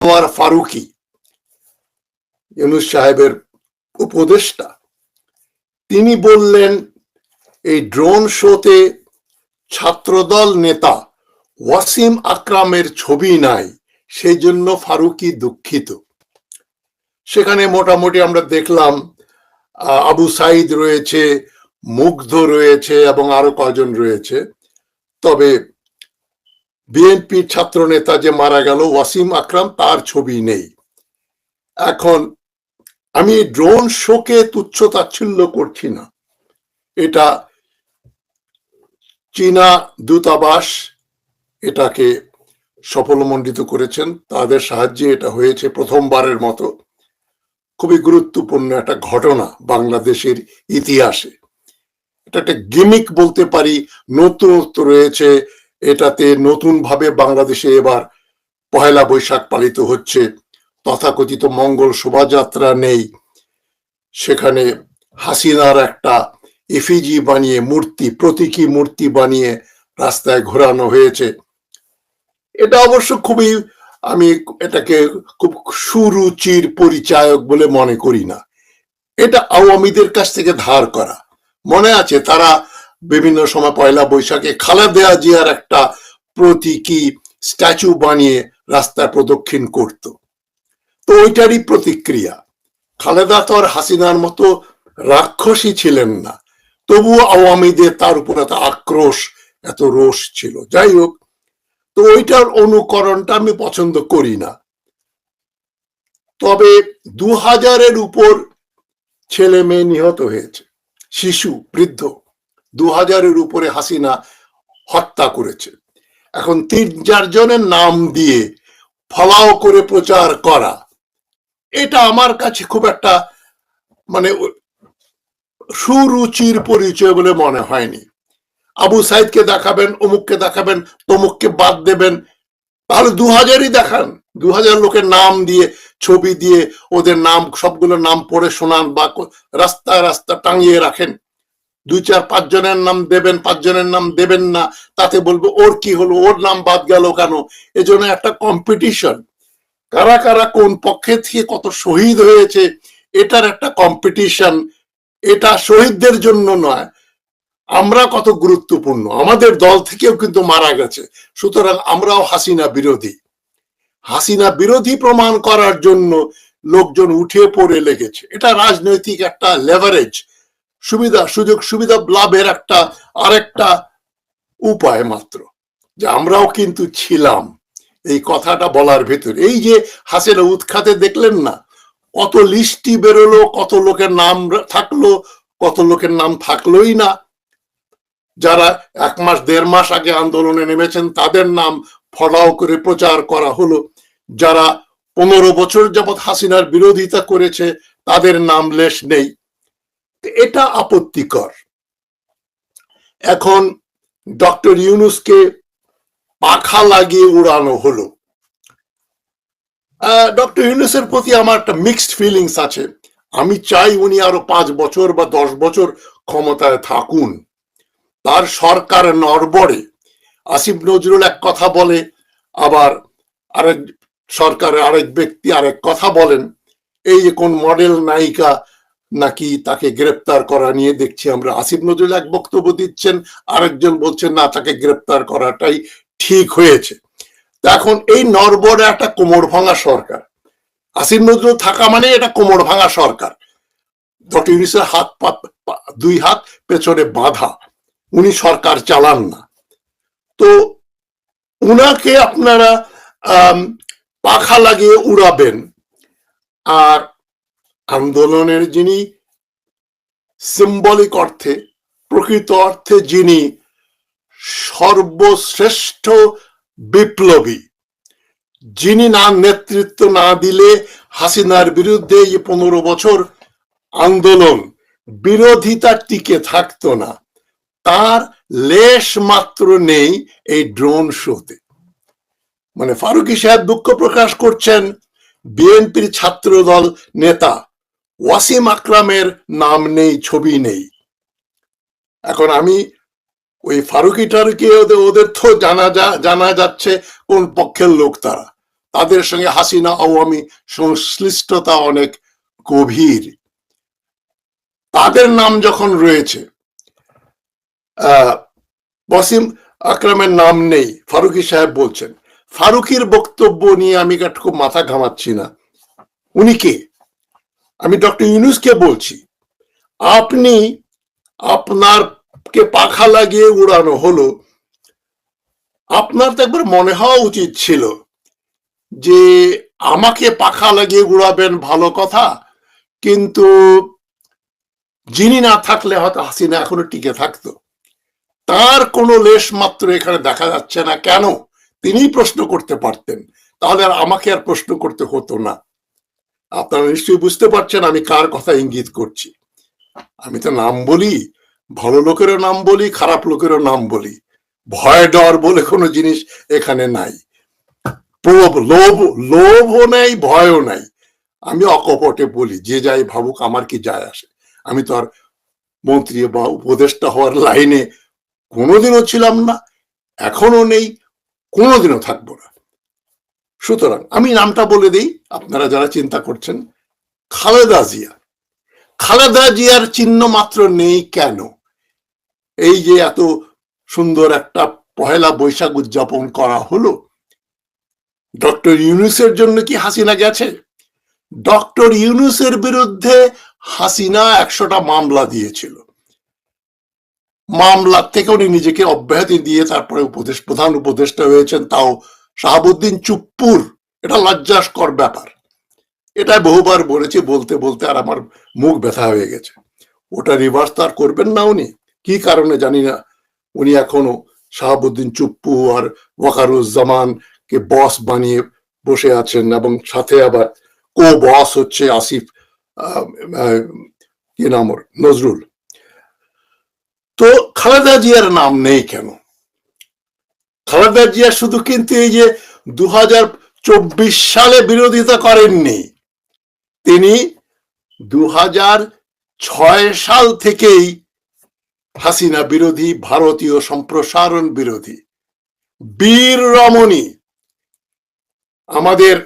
আনোয়ার ফারুকি, ইউনুস সাহেবের উপদেষ্টা, তিনি বললেন, এই ড্রোন শোতে ছাত্রদল নেতা ওয়াসিম আকরামের ছবি নাই, সেই জন্য ফারুকি দুঃখিত। সেখানে মোটামুটি আমরা দেখলাম আবু সাইদ রয়েছে, মুগ্ধ রয়েছে এবং আরও কয়জন রয়েছে। তবে বিএনপির ছাত্র নেতা যে মারা গেল, ওয়াসিম আকরাম, তার ছবি নেই। এখন আমি ড্রোন শোকে তুচ্ছ তাচ্ছিল্য করছি না। এটা চীনা দূতাবাস এটাকে সফলমণ্ডিত করেছেন। তাদের সাহায্যে এটা হয়েছে প্রথমবারের মতো। খুবই গুরুত্বপূর্ণ একটা ঘটনা বাংলাদেশের ইতিহাসে। এটা একটা গিমিক বলতে পারি। নতুনত্ব রয়েছে। এটাতে নতুন ভাবে বাংলাদেশে এবার পহেলা বৈশাখ পালিত হচ্ছে। তথাকথিত মঙ্গল শোভাযাত্রা নেই। সেখানে হাসিনার একটা এফিজি বানিয়ে মূর্তি, প্রতীকী মূর্তি বানিয়ে রাস্তায় ঘোরানো হয়েছে। এটা অবশ্য খুবই, আমি এটাকে খুব সুরুচির পরিচায়ক বলে মনে করি না। এটা আওয়ামীদের কাছ থেকে ধার করা। মনে আছে তারা বিভিন্ন সময় পয়লা বৈশাখে খালেদা জিয়ার একটা প্রতীকী স্ট্যাচু বানিয়ে রাস্তায় প্রদক্ষিণ করত। তো ওইটারই প্রতিক্রিয়া। খালেদা তো আর হাসিনার মতো রাক্ষসী ছিলেন না। তবুও আওয়ামীদের তার উপর এত আক্রোশ, এত রোষ ছিল। যাই হোক, তো ওইটার অনুকরণটা আমি পছন্দ করি না। তবে দু হাজারের উপর ছেলে মেয়ে নিহত হয়েছে, শিশু, বৃদ্ধ। দু হাজারের উপরে হাসিনা হত্যা করেছে। এখন তিন চারজনের নাম দিয়ে ফলাও করে প্রচার করা, এটা আমার কাছে খুব একটা মানে সুরুচির পরিচয় বলে মনে হয়নি। আবু সাইদকে দেখাবেন, অমুককে দেখাবেন, তমুককে বাদ দেবেন, তাহলে দু হাজারই দেখান। দু হাজার লোকের নাম দিয়ে, ছবি দিয়ে ওদের নাম সবগুলো নাম পড়ে শোনান বা রাস্তায় রাস্তা টাঙিয়ে রাখেন। দুই চার পাঁচ জনের নাম দেবেন পাঁচ জনের নাম দেবেন না, তাতে বলব ওর কি হলো, ওর নাম বাদ গেল কেন? এজন্য একটা কম্পিটিশন কারা কারা কোন পক্ষে থেকে কত শহীদ হয়েছে, এটার একটা কম্পিটিশন এটা শহীদদের জন্য নয়, আমরা কত গুরুত্বপূর্ণ, আমাদের দল থেকেও কিন্তু মারা গেছে, সুতরাং আমরাও হাসিনা বিরোধী। হাসিনা বিরোধী প্রমাণ করার জন্য লোকজন উঠে পড়ে লেগেছে। এটা রাজনৈতিক একটা লেভারেজ সুবিধা, সুযোগ, সুবিধা লাভের একটা, আরেকটা উপায় মাত্র, যে আমরাও কিন্তু ছিলাম এই কথাটা বলার ভেতর। এই যে হাসিনা উৎখাতে দেখলেন না, কত লিস্টি বেরোলো, কত লোকের নাম থাকল, কত লোকের নাম থাকলোই না। যারা এক মাস, দেড় মাস আগে আন্দোলনে নেমেছেন, তাদের নাম ফলাও করে প্রচার করা হলো। যারা পনেরো বছর যাবৎ হাসিনার বিরোধিতা করেছে, তাদের নাম লেশ নেই। এটা আপত্তিকর। এখন ডক্টর ইউনুসকে পাখা লাগিয়ে উড়ানো হলো। ডক্টর ইউনুসের প্রতি আমার একটা মিক্সড ফিলিংস আছে। আমি চাই উনি আরও পাঁচ বছর বা দশ বছর ক্ষমতায় থাকুন। তার সরকার নড়বড়ে। আসিফ নজরুল এক কথা বলে, আবার আরেক সরকারের আরেক ব্যক্তি আরেক কথা বলেন, এই যে কোন মডেল নায়িকা নাকি তাকে গ্রেপ্তার করা নিয়ে দেখছি আমরা। আসিফ নজরুল এক বক্তব্য দিচ্ছেন, আরেকজন বলছেন না, তাকে গ্রেপ্তার করাটাই ঠিক হয়েছে। এখন এই নরবরে একটা কোমর ভাঙা সরকার। আসিফ নজরুল থাকা মানে এটা কোমর ভাঙা সরকার। ডক্টর ইউনিসের হাত পা দুই হাত পেছনে বাঁধা। উনি সরকার চালান না। তো উনাকে আপনারা পাখা লাগিয়ে উড়াবেন। আর আন্দোলনের যিনি সিম্বলিক অর্থে, প্রকৃত অর্থে যিনি সর্বশ্রেষ্ঠ বিপ্লবী, যিনি না নেতৃত্ব না দিলে হাসিনার বিরুদ্ধে এই পনেরো বছর আন্দোলন বিরোধিতা টিকে থাকতো না। তার লেশ মাত্র নেই এই ড্রোন শোতে। মানে ফারুকি সাহেব দুঃখ প্রকাশ করছেন, বিএনপির ছাত্র দল নেতা ওয়াসিম আকরামের নাম নেই, ছবি নেই। এখন আমি ওই ফারুকি টারুকি ওদের ওদের তো জানা যা, জানা যাচ্ছে কোন পক্ষের লোক তারা। তাদের সঙ্গে হাসিনা আওয়ামী সংশ্লিষ্টতা অনেক গভীর। তাদের নাম যখন রয়েছে ওয়াসিম আকরামের নাম নেই, ফারুকি সাহেব বলছেন। ফারুকির বক্তব্য নিয়ে আমি খুব মাথা ঘামাচ্ছি না। উনি কে? আমি ডক্টর ইউনুসকে বলছি, আপনি আপনার কে পাখা লাগিয়ে উড়ানো হলো। আপনার তো একবার মনে হওয়া উচিত ছিল যে আমাকে পাখা লাগিয়ে উড়াবেন ভালো কথা, কিন্তু যিনি না থাকলে হয়তো হাসিনা এখনও টিকে থাকতো। তার কোনো লেশ মাত্র এখানে দেখা যাচ্ছে না। কেন? তিনি প্রশ্ন করতে পারতেন। তাহলে আর আমাকে আর প্রশ্ন করতে হতো না। আপনারা নিশ্চয়ই বুঝতে পারছেন আমি কার কথা ইঙ্গিত করছি। আমি তো নাম বলি, ভালো লোকেরও নাম বলি, খারাপ লোকেরও নাম বলি। ভয়, ডর বলে কোনো জিনিস এখানে নাই। প্রলোভ লোভ, লোভও নাই, ভয়ও নাই। আমি অকপটে বলি, যে যাই ভাবুক আমার কি যায় আসে। আমি তো আর মন্ত্রী বা উপদেষ্টা হওয়ার লাইনে কোনোদিনও ছিলাম না এখনও নেই, কোনোদিনও থাকব না। সুতরাং আমি নামটা বলে দিই, আপনারা যারা চিন্তা করছেন, খালেদা জিয়া। খালেদা জিয়ার চিহ্ন মাত্র নেই কেন? এই যে এত সুন্দর একটা পহেলা বৈশাখ উদযাপন করা হলো, ডক্টর ইউনুসের জন্য কি হাসিনা গেছে? ডক্টর ইউনুসের বিরুদ্ধে হাসিনা একশোটা মামলা দিয়েছিল। মামলা থেকে উনি নিজেকে অব্যাহতি দিয়ে তারপরে উপদেশ, প্রধান উপদেষ্টা হয়েছেন, তাও শাহাবুদ্দিন চুপ্পুর, এটা লজ্জাস্কর ব্যাপার। এটা বহুবার বলেছি, বলতে বলতে আর আমার মুখ ব্যথা হয়ে গেছে। ওটা রিভার্স তো আর করবেন না উনি। কি কারণে জানি না। উনি এখনও শাহাবুদ্দিন চুপ্পু আর ওয়াকারুজ্জামান কে বস বানিয়ে বসে আছেন এবং সাথে আবার কো বস হচ্ছে আসিফ কি নাম ওর? নজরুল। তো খালেদা জিয়ার নাম নেই কেন? খালেদা জিয়া শুধু কিন্তু এই যে দু চব্বিশ সালে বিরোধিতা করেননি, তিনি দু ছয় সাল থেকেই হাসিনা বিরোধী, ভারতীয় সম্প্রসারণ বিরোধী। বীর রমণী, আমাদের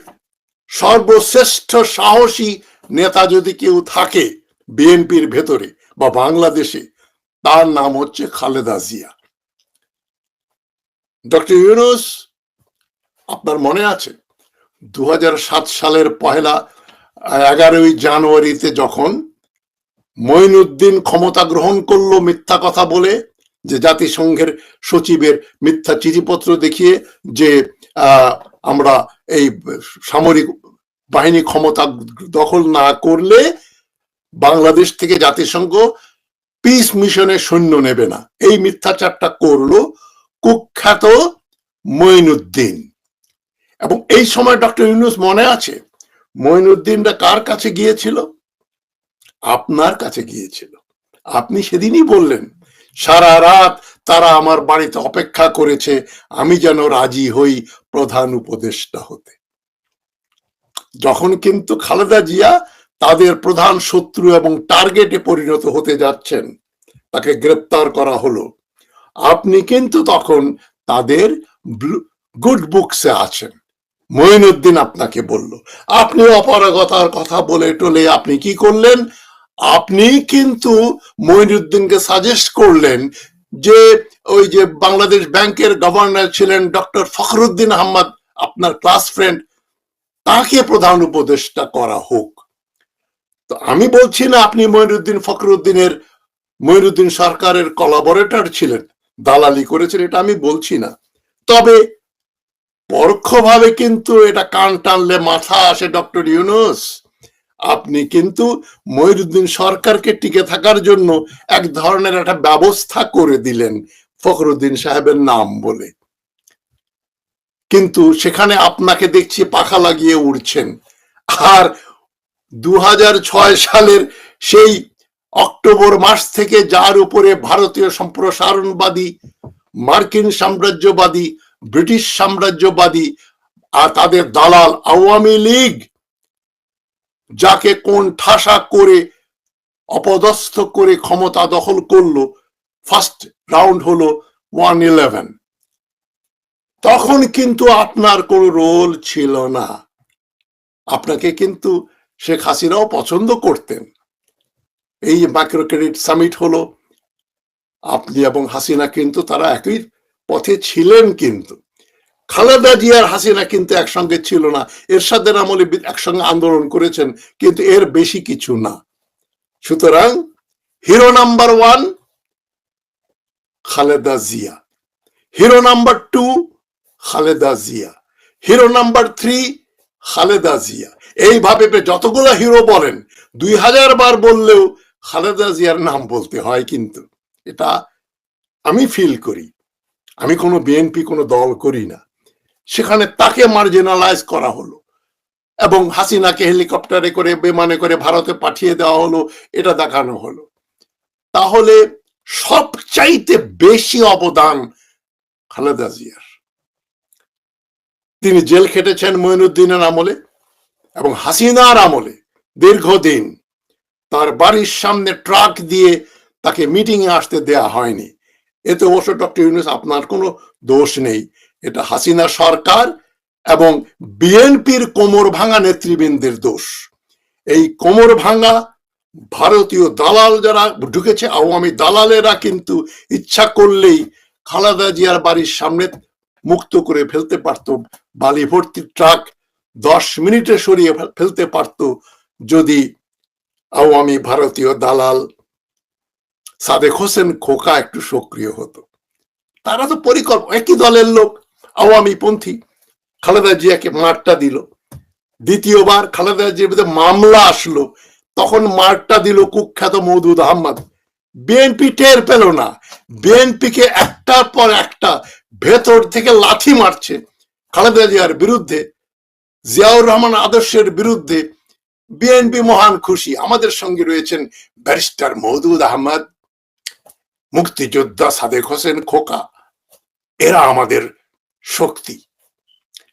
সর্বশ্রেষ্ঠ সাহসী নেতা যদি কেউ থাকে, বিএনপির ভেতরে বা বাংলাদেশে, তার নাম হচ্ছে খালেদা জিয়া। ডক্টর ইউনুস, আপনার মনে আছে? দু হাজার সাত সালের পহেলা এগারোই জানুয়ারিতে যখন মঈনুদ্দিন ক্ষমতা গ্রহণ করল মিথ্যা কথা বলে, যে জাতিসংঘের সচিবের মিথ্যা চিঠিপত্র দেখিয়ে যে আমরা এই সামরিক বাহিনী ক্ষমতা দখল না করলে বাংলাদেশ থেকে জাতিসংঘ পিস মিশনে সৈন্য নেবে না। এই মিথ্যাচারটা করল কুখ্যাত মঈনুদ্দিন। এবং এই সময় ডক্টর ইউনুস মনে আছে? মঈনুদ্দিনরা কার কাছে গিয়েছিল? আপনার কাছে গিয়েছিল। আপনি সেদিনই বললেন, সারা রাত তারা আমার বাড়িতে অপেক্ষা করেছে, আমি যেন রাজি হই প্রধান উপদেষ্টা হতে। যখন কিন্তু খালেদা জিয়া তাদের প্রধান শত্রু এবং টার্গেটে পরিণত হতে যাচ্ছেন, তাকে গ্রেপ্তার করা হলো। আপনি কিন্তু তখন তাদের গুড বুকসে আছেন। মঈনুদ্দিন আপনাকে বলল, আপনি অপারগতার কথা বলে টলে আপনি কি করলেন? আপনি কিন্তু মঈনুদ্দিনকে সাজেস্ট করলেন যে ওই যে বাংলাদেশ ব্যাংকের গভর্নর ছিলেন ডক্টর ফখরুদ্দিন আহমদ, আপনার ক্লাস ফ্রেন্ড তাকে প্রধান উপদেষ্টা করা হোক। তো আমি বলছি না আপনি মঈনুদ্দিন ফখরুদ্দিনের, মঈনুদ্দিন সরকারের কলাবরেটর ছিলেন। দালালি করেছেন, এটা আমি বলছি না। তবে পরোক্ষভাবে কিন্তু এটা কান টানলে মাথা আসে ডক্টর ইউনুস। আপনি কিন্তু মহিরুদ্দিন সরকারকে টিকে থাকার জন্য এক ধরনের একটা ব্যবস্থা করে দিলেন ফখরুদ্দিন সাহেবের নাম বলে। কিন্তু সেখানে আপনাকে দেখছি পাখা লাগিয়ে উড়ছেন। আর দু হাজার ছয় সালের সেই অক্টোবর মাস থেকে যার উপরে ভারতীয় সম্প্রসারণবাদী, মার্কিন সাম্রাজ্যবাদী, ব্রিটিশ সাম্রাজ্যবাদী আর তাদের দালাল আওয়ামী লীগ যাকে কোন ঠাসা করে, অপদস্থ করে ক্ষমতা দখল করল ফার্স্ট রাউন্ড হলো ওয়ান ইলেভেন তখন কিন্তু আপনার কোনো রোল ছিল না। আপনাকে কিন্তু শেখ হাসিনাও পছন্দ করতেন। এই মাইক্রো ক্রেডিট সামিট হলো, আপনি এবং হাসিনা কিন্তু তারা একই পথে ছিলেন কিন্তু। খালেদা জিয়ার হাসিনা কিন্তু একসঙ্গে ছিল না। এরশাদের আমলে একসঙ্গে আন্দোলন করেছেন, কিন্তু এর বেশি কিছু না। সুতরাং hero number one Khaleda Zia. Hero number two Khaleda Zia. Hero number three Khaleda Zia. এইভাবে যতগুলো হিরো বলেন, দুই হাজার বার বললেও খালেদা জিয়ার নাম বলতে হয় কিন্তু এটা আমি ফিল করি। আমি কোনো বিএনপি কোনো দল করি না। সেখানে তাকে মার্জিনালাইজ করা হলো এবং হাসিনাকে হেলিকপ্টারে করে, বিমানে করে ভারতে পাঠিয়ে দেওয়া হলো, এটা দেখানো হলো। তাহলে সবচাইতে বেশি অবদান খালেদা জিয়ার। তিনি জেল খেটেছেন মঈনুদ্দিনের আমলে এবং হাসিনার আমলে দীর্ঘদিন তার বাড়ির সামনে ট্রাক দিয়ে তাকে মিটিং এ আসতে দেয়া হয়নি। এতে অবশ্য ডক্টর ইউনুস, আপনার কোনো দোষ নেই। এটা হাসিনা সরকার এবং বিএনপির কোমর ভাঙা নেতৃবৃন্দের দোষ। এই কোমর ভাঙা ভারতীয় দালাল যারা ঢুকেছে, আওয়ামী দালালেরা কিন্তু ইচ্ছা করলেই খালেদা জিয়ার বাড়ির সামনে মুক্ত করে ফেলতে পারত, বালি ভর্তি ট্রাক দশ মিনিটে সরিয়ে ফেল- ফেলতে পারত যদি আওয়ামী ভারতীয় দালাল সাদেক হোসেন খোকা একটু সক্রিয় হতো। তারা তো পরিকল্পনা একই দলের লোক আওয়ামী পন্থী খালেদা জিয়াকে মারটা দিল। দ্বিতীয়বার খালেদা জিয়ার মামলা আসলো। তখন মারটা দিল কুখ্যাত মৌদুদ আহমদ। বিএনপি টের পেল না। বিএনপি কে একটার পর একটা ভেতর থেকে লাথি মারছে। খালেদা জিয়ার বিরুদ্ধে, জিয়াউর রহমান আদর্শের বিরুদ্ধে বিএনপি মহান খুশি। আমাদের সঙ্গে রয়েছেন ব্যারিস্টার মৌদুদ আহমদ, মুক্তিযোদ্ধা সাদেক হোসেন খোকা। এরা আমাদের শক্তি।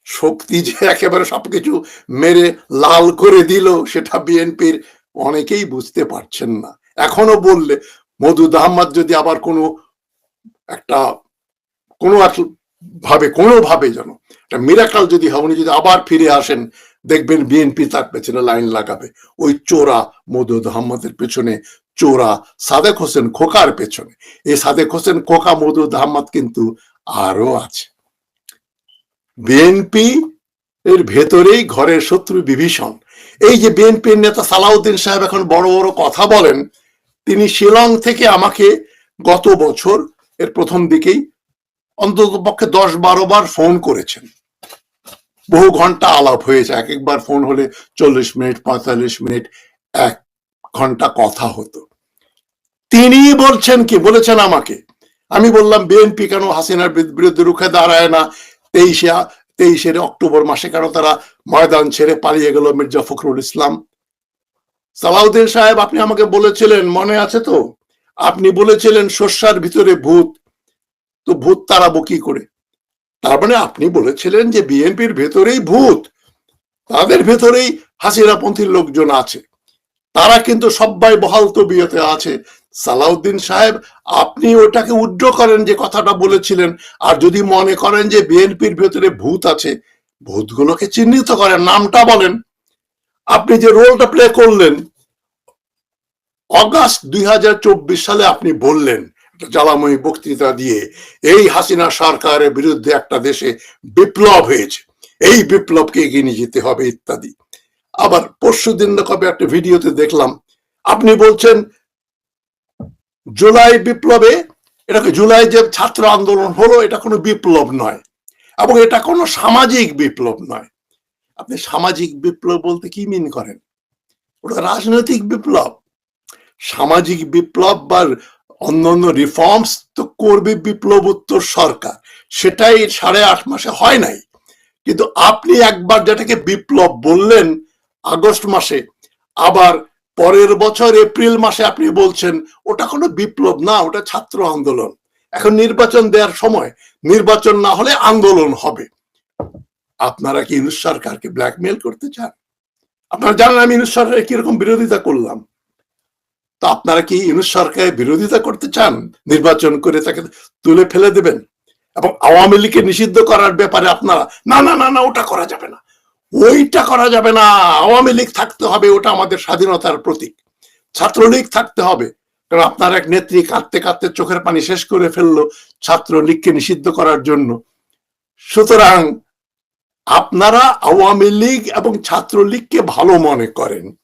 শক্তি যে একেবারে সবকিছু মেরে লাল করে দিল, সেটা বিএনপির অনেকেই বুঝতে পারছেন না। এখনও বললে মধুদ আহমদ যদি আবার কোনো একটা, কোনো ভাবে কোনো ভাবে যেন, একটা মিরাকাল যদি হয়, উনি যদি আবার ফিরে আসেন দেখবেন বিএনপি তার পেছনে লাইন লাগাবে। ওই চোরা মদুদ আহমদের পেছনে, চোরা সাদেক হোসেন খোকার পেছনে। এই সাদেক হোসেন খোকা, মদুদ আহমদ কিন্তু আরও আছে। বিএনপি এর ভেতরেই ঘরের শত্রু বিভীষণ। এই যে বিএনপির নেতা সালাউদ্দিন সাহেব এখন বড় বড় কথা বলেন, তিনি শিলং থেকে আমাকে গত বছর এর প্রথম দিকেই অন্তত পক্ষে দশ বারো বার ফোন করেছেন। বহু ঘণ্টা আলাপ হয়েছে এক একবার ফোন হলে চল্লিশ মিনিট, পঁয়তাল্লিশ মিনিট, এক ঘণ্টা কথা হতো। তিনি বলছেন কি? বলেছেন আমাকে। আমি বললাম, বিএনপি কেন হাসিনার বিরুদ্ধে রুখে দাঁড়ায় না? তেইশে তেইশের অক্টোবর মাসে কেন তারা ময়দান ছেড়ে পালিয়ে গেল মির্জা ফখরুল ইসলাম? সালাউদ্দিন সাহেব, আপনি আমাকে বলেছিলেন, মনে আছে তো? আপনি বলেছিলেন শস্যার ভিতরে ভূত। তো ভূত তাড়াবো কি করে? তার মানে আপনি বলেছিলেন যে বিএনপির ভেতরেই ভূত। তাদের ভেতরেই হাসিরাপন্থীর লোকজন আছে। তারা কিন্তু সবাই বহাল তবিয়তে আছে। সালাউদ্দিন সাহেব, আপনি ওটাকে উড্র করেন যে কথাটা বলেছিলেন। আর যদি মনে করেন যে বিএনপির ভেতরে ভূত আছে, ভূতগুলোকে চিহ্নিত করেন, নামটা বলেন। আপনি যে রোলটা প্লে করলেন, অগাস্ট দুই হাজার চব্বিশ সালে আপনি বললেন জ্বালাময়ী বক্তৃতা দিয়ে এই হাসিনা সরকারের বিরুদ্ধে একটা দেশে বিপ্লব হয়েছে। এই বিপ্লবকে এগিয়ে নিয়ে যেতে হবে ইত্যাদি। আবার পরশু দিন কবে একটা ভিডিওতে দেখলাম, আপনি বলছেন জুলাই বিপ্লবে এটাকে জুলাই যে ছাত্র আন্দোলন হলো, এটা কোনো বিপ্লব নয় এবং এটা কোনো সামাজিক বিপ্লব নয়। আপনি সামাজিক বিপ্লব বলতে কি মিন করেন? ওটা রাজনৈতিক বিপ্লব। সামাজিক বিপ্লব বা অন্যান্য রিফর্মস তো করবে বিপ্লব উত্তর সরকার। সেটাই সাড়ে আট মাসে হয় নাই। কিন্তু আপনি একবার যেটাকে বিপ্লব বললেন আগস্ট মাসে, আবার পরের বছর এপ্রিল মাসে আপনি বলছেন, ওটা কোনো বিপ্লব না, ওটা ছাত্র আন্দোলন। এখন নির্বাচন দেওয়ার সময়, নির্বাচন না হলে আন্দোলন হবে। আপনারা কি ইউনুস সরকারকে ব্ল্যাকমেল করতে চান? আপনারা জানেন আমি ইউনুস সরকারের কীরকম বিরোধিতা করলাম। তো আপনারা কি ইউনুস সরকারের বিরোধিতা করতে চান? নির্বাচন করে তাকে তুলে ফেলে দেবেন? এবং আওয়ামী লীগকে নিষিদ্ধ করার ব্যাপারে আপনারা, না না না না, ওটা করা যাবে না। ওইটা করা যাবে না। আওয়ামী লীগ থাকতে হবে, ওটা আমাদের স্বাধীনতার প্রতীক। ছাত্রলীগ থাকতে হবে। কারণ আপনার এক নেত্রী কাঁদতে কাঁদতে চোখের পানি শেষ করে ফেলল ছাত্রলীগকে নিষিদ্ধ করার জন্য। সুতরাং আপনারা আওয়ামী লীগ এবং ছাত্রলীগকে ভালো মনে করেন।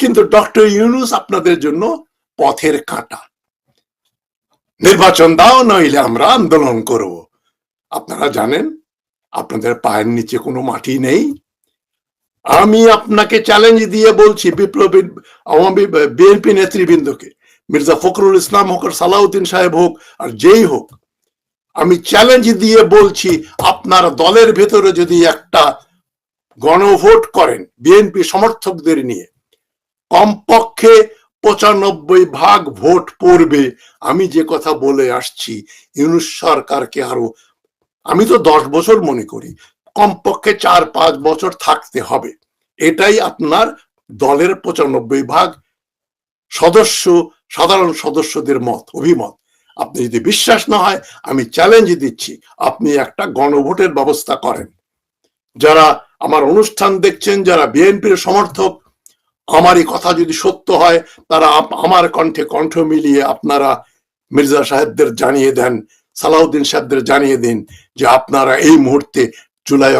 কিন্তু ডক্টর ইউনুস আপনাদের জন্য পথের কাঁটা। নির্বাচন দাও, নইলে আমরা আন্দোলন করব। আপনারা জানেন, আপনাদের পায়ের নিচে কোনো মাটি নেই। আমি আপনাকে চ্যালেঞ্জ দিয়ে বলছি, বিপ্লবী, আওয়ামী, বিএনপি নেতৃবৃন্দকে, মির্জা ফখরুল ইসলাম হোক আর সালাউদ্দিন সাহেব হোক আর যেই হোক, আমি চ্যালেঞ্জ দিয়ে বলছি, আপনার দলের ভেতরে যদি একটা গণভোট করেন, বিএনপি সমর্থকদের নিয়ে কমপক্ষে পঁচানব্বই ভাগ ভোট পড়বে। আমি যে কথা বলে আসছি, ইউনুস সরকারকে আরও, আমি তো দশ বছর মনে করি, কমপক্ষে চার পাঁচ বছর থাকতে হবে। এটাই আপনার দলের পঁচানব্বই ভাগ সদস্য, সাধারণ সদস্যদের মত, অভিমত। আপনি যদি বিশ্বাস না হয়, আমি চ্যালেঞ্জ দিচ্ছি, আপনি একটা গণভোটের ব্যবস্থা করেন। যারা আমার অনুষ্ঠান দেখছেন, যারা বিএনপির সমর্থক আমারই কথা যদি সত্য হয়, তারা আমার কণ্ঠে কণ্ঠ মিলিয়ে আপনারা মির্জা সাহেবদের জানিয়ে দেন, সালাউদ্দিন সাহেবদের জানিয়ে দিন যে আপনারা এই মুহূর্তে জুলাই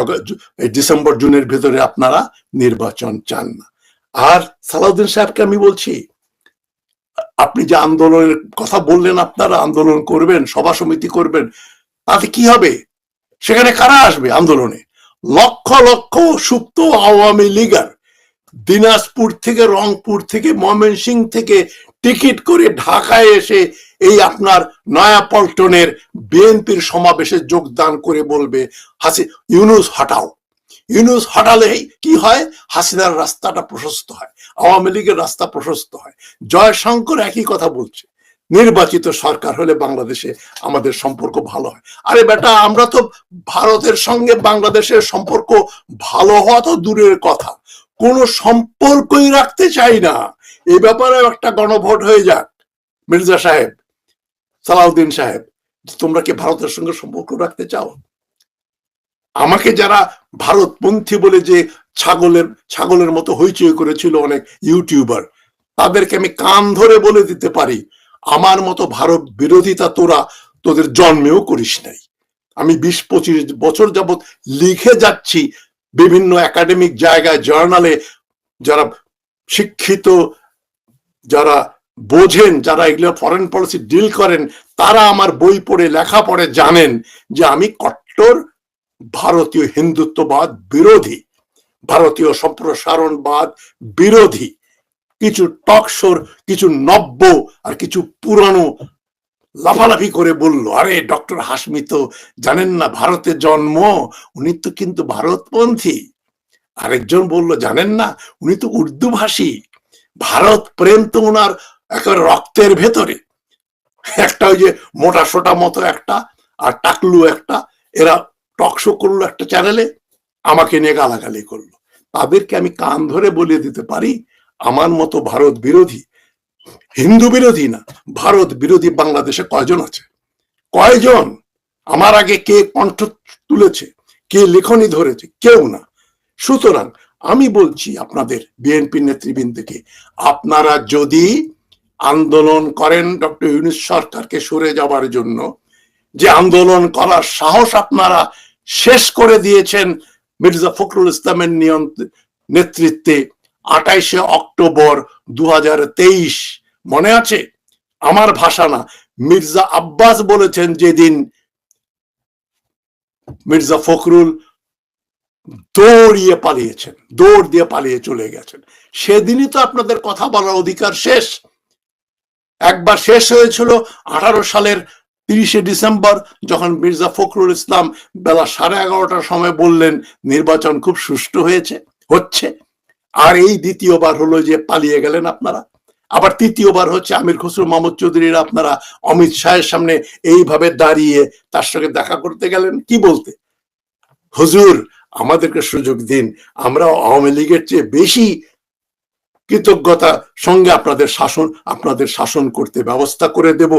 এই ডিসেম্বর, জুনের ভিতরে আপনারা নির্বাচন চান না। আর সালাউদ্দিন সাহেবকে আমি বলছি, আপনি যে আন্দোলনের কথা বললেন আপনারা, আন্দোলন করবেন, সভা সমিতি করবেন, তাতে কি হবে? সেখানে কারা আসবে আন্দোলনে? লক্ষ লক্ষ সুপ্ত আওয়ামী লীগার দিনাজপুর থেকে, রংপুর থেকে ময়মনসিং থেকে টিকিট করে ঢাকায় এসে এই আপনার নয়াপল্টনের বিএনপির সমাবেশে যোগদান করে বলবে হাসি, ইউনুস হটাও। ইউনুস হটালেই কি হয়? হাসিনার রাস্তাটা প্রশস্ত হয়, আওয়ামী লীগের রাস্তা প্রশস্ত হয়। জয়শঙ্কর একই কথা বলছে, নির্বাচিত সরকার হলে বাংলাদেশে আমাদের সম্পর্ক ভালো হয়। আরে বেটা, আমরা তো ভারতের সঙ্গে বাংলাদেশের সম্পর্ক ভালো হওয়া তো দূরের কথা। কোনো সম্পর্কই রাখতে চাই না। এই ব্যাপারে একটা গণভোট হয়ে যাক, মির্জা সাহেব, সালাউদ্দিন সাহেব। তোমরা কি ভারতের সঙ্গে সম্পর্ক রাখতে চাও? আমাকে যারা ভারতপন্থী বলে যে ছাগলের ছাগলের মতো হইচই করেছিল অনেক ইউটিউবার, তাদেরকে আমি কান ধরে বলে দিতে পারি, আমার মতো ভারত বিরোধিতা তোরা তোদের জন্মেও করিস নাই। আমি বিশ পঁচিশ বছর যাবৎ লিখে যাচ্ছি বিভিন্ন একাডেমিক জায়গায় জার্নালে যারা শিক্ষিত, যারা বোঝেন, যারা এগুলো ফরেন পলিসি ডিল করেন, তারা আমার বই পড়ে, লেখা পড়ে জানেন যে আমি কট্টর ভারতীয় হিন্দুত্ববাদ বিরোধী, ভারতীয় সম্প্রসারণবাদ বিরোধী। কিছু টকশোর, কিছু নব্য আর কিছু পুরানো লাফালাফি করে বলল, আরে, ডক্টর হাসমি তো জানেন না ভারতে জন্ম, উনি তো কিন্তু ভারতপন্থী। আরেকজন বলল, জানেন না, উনি তো উর্দু ভাষী ভারত প্রেম তো ওনার একেবারে রক্তের ভেতরে। একটা ওই যে মোটা সোটা মতো একটা আর টাকলু একটা, এরা টকশো করল একটা চ্যানেলে আমাকে নিয়ে গালাগালি করল। তাদেরকে আমি কান ধরে বলে দিতে পারি, আমার মতো ভারত বিরোধী হিন্দু বিরোধী না, ভারত বিরোধী বাংলাদেশে কয়জন আছে? কয়জন? আমার আগে কে কণ্ঠ তুলেছে, কে লেখনী ধরেছে, কেউ না। সুতরাং আমি বলছি আপনাদের, বিএনপি নেতৃবৃন্দকে, আপনারা যদি আন্দোলন করেন ডক্টর ইউনুস সরকারকে সরে যাওয়ার জন্য, যে আন্দোলন করার সাহস আপনারা শেষ করে দিয়েছেন মির্জা ফখরুল ইসলামের নিয়ন্ত্রণ নেতৃত্বে, আঠাইশে অক্টোবর দু হাজার তেইশ, মনে আছে? আমার ভাষা না। মির্জা আব্বাস বলেছেন যেদিন মির্জা ফখরুল দৌড়িয়ে পালিয়েছেন, দৌড় দিয়ে পালিয়ে চলে গেছেন। সেদিনই তো আপনাদের কথা বলার অধিকার শেষ। একবার শেষ হয়েছিল আঠারো সালের তিরিশে ডিসেম্বর, যখন মির্জা ফখরুল ইসলাম বেলা সাড়ে এগারোটার সময় বললেন, নির্বাচন খুব সুষ্ঠু হয়েছে, হচ্ছে। আর এই দ্বিতীয়বার হলো যে পালিয়ে গেলেন আপনারা। আবার তৃতীয়বার হচ্ছে আমির খসরু, মাহমুদ চৌধুরীর আপনারা অমিত শাহের সামনে এইভাবে দাঁড়িয়ে তার সঙ্গে দেখা করতে গেলেন। কি বলতে? হুজুর, আমাদেরকে সুযোগ দিন। আমরা আওয়ামী লীগের চেয়ে বেশি কৃতজ্ঞতা সঙ্গে আপনাদের শাসন আপনাদের শাসন করতে ব্যবস্থা করে দেব।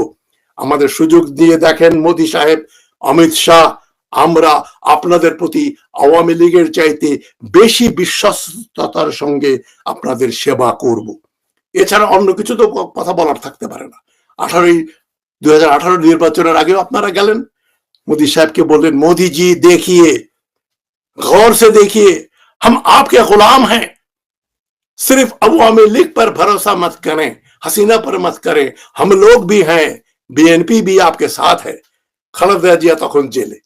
আমাদের সুযোগ দিয়ে দেখেন মোদি সাহেব, অমিত শাহ আমরা আপনাদের প্রতি আওয়ামী লীগের চাইতে বেশি বিশ্বস্ততার সঙ্গে আপনাদের সেবা করব এছাড়া অন্য কিছু তো কথা বলার থাকতে পারে না আঠারোই দুই হাজার আঠারো নির্বাচনের আগেও আপনারা গেলেন मोदी साहब के बोले मोदी जी देखिए गौर से देखिए हम आपके गुलाम हैं सिर्फ अवामी लीग पर भरोसा मत करें हसीना पर मत करें हम लोग भी हैं বিএনপি বি आपके साथ है খালেদা জিয়া তখন জেলে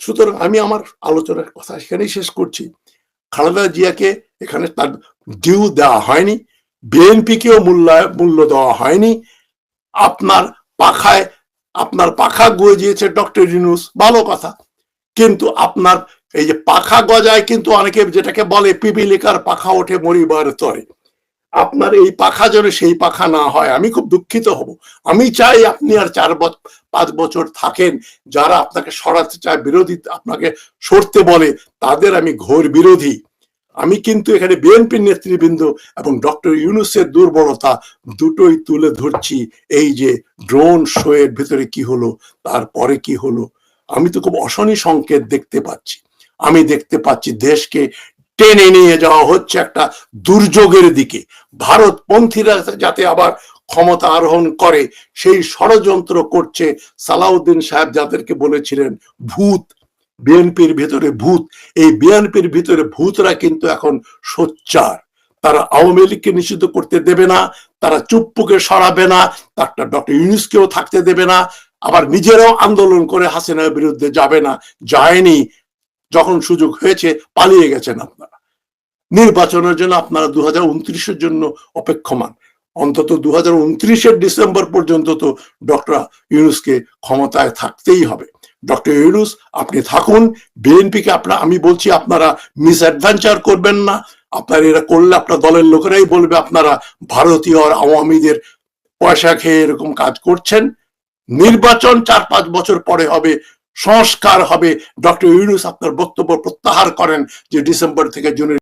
সুতরাং আমি আমার আলোচনার কথা সেখানেই শেষ করছি। খালেদা জিয়াকে এখানে তার ডিউ দেওয়া হয়নি, বিএনপিকেও মূল্য মূল্য দেওয়া হয়নি। আপনার পাখায়, আপনার পাখা গজিয়েছে ডক্টর ইউনুস, ভালো কথা। কিন্তু আপনার এই যে পাখা গজায় কিন্তু অনেকে যেটাকে বলে পিপিলিকার পাখা ওঠে মরিবার তরে। আপনার এই পাখা যেন সেই পাখা না হয়, আমি খুব দুঃখিত হব। আমি চাই আপনি আর চার পাঁচ বছর থাকেন, যারা আপনাকে সরাতে চায়, বিরোধী, আপনাকে সরতে বলে, তাদের আমি ঘোর বিরোধী। আমি কিন্তু এখানে বিএনপির নেতৃবৃন্দ এবং ডক্টর ইউনুসের দুর্বলতা দুটোই তুলে ধরছি। এই যে ড্রোন শো এর ভিতরে কি হলো, তারপরে কি হলো, আমি তো খুব অশনি সংকেত দেখতে পাচ্ছি। আমি দেখতে পাচ্ছি দেশকে টেনে নিয়ে যাওয়া হচ্ছে একটা দুর্যোগের দিকে। ভারতপন্থীরা যাতে আবার ক্ষমতা আরোহণ করে, সেই ষড়যন্ত্র করছে সালাউদ্দিন সাহেব যাদেরকে বলেছিলেন ভূত। বিএনপির ভিতরে ভূত। এই বিএনপির ভিতরে ভূতরা কিন্তু এখন সোচ্চার। তারা আওয়ামী লীগকে নিষিদ্ধ করতে দেবে না, তারা চুপ্পুকে সরাবে না তারটা ডক্টর ইউনুসকেও থাকতে দেবে না, আবার নিজেরাও আন্দোলন করে হাসিনার বিরুদ্ধে যাবে না, যায়নি। যখন সুযোগ হয়েছে, পালিয়ে গেছেন আপনারা। নির্বাচনের জন্য আপনারা দু হাজার জন্য অপেক্ষমান। অন্তত দু হাজার ডিসেম্বর পর্যন্ত তো ডক্টর ইউনুসকে ক্ষমতায় থাকতেই হবে। ডক্টর ইউনুস, আপনি থাকুন। বিএনপিকে আপনার আমি বলছি আপনারা মিস অ্যাডভেঞ্চার করবেন না। আপনার এরা করলে আপনার দলের লোকেরাই বলবে আপনারা ভারতীয় আর আওয়ামীদের পয়সা খেয়ে এরকম কাজ করছেন। নির্বাচন চার পাঁচ বছর পরে হবে, সংস্কার হবে। ডক্টর ইউনুস আপনার বক্তব্য প্রত্যাহার করেন যে ডিসেম্বর থেকে জুনের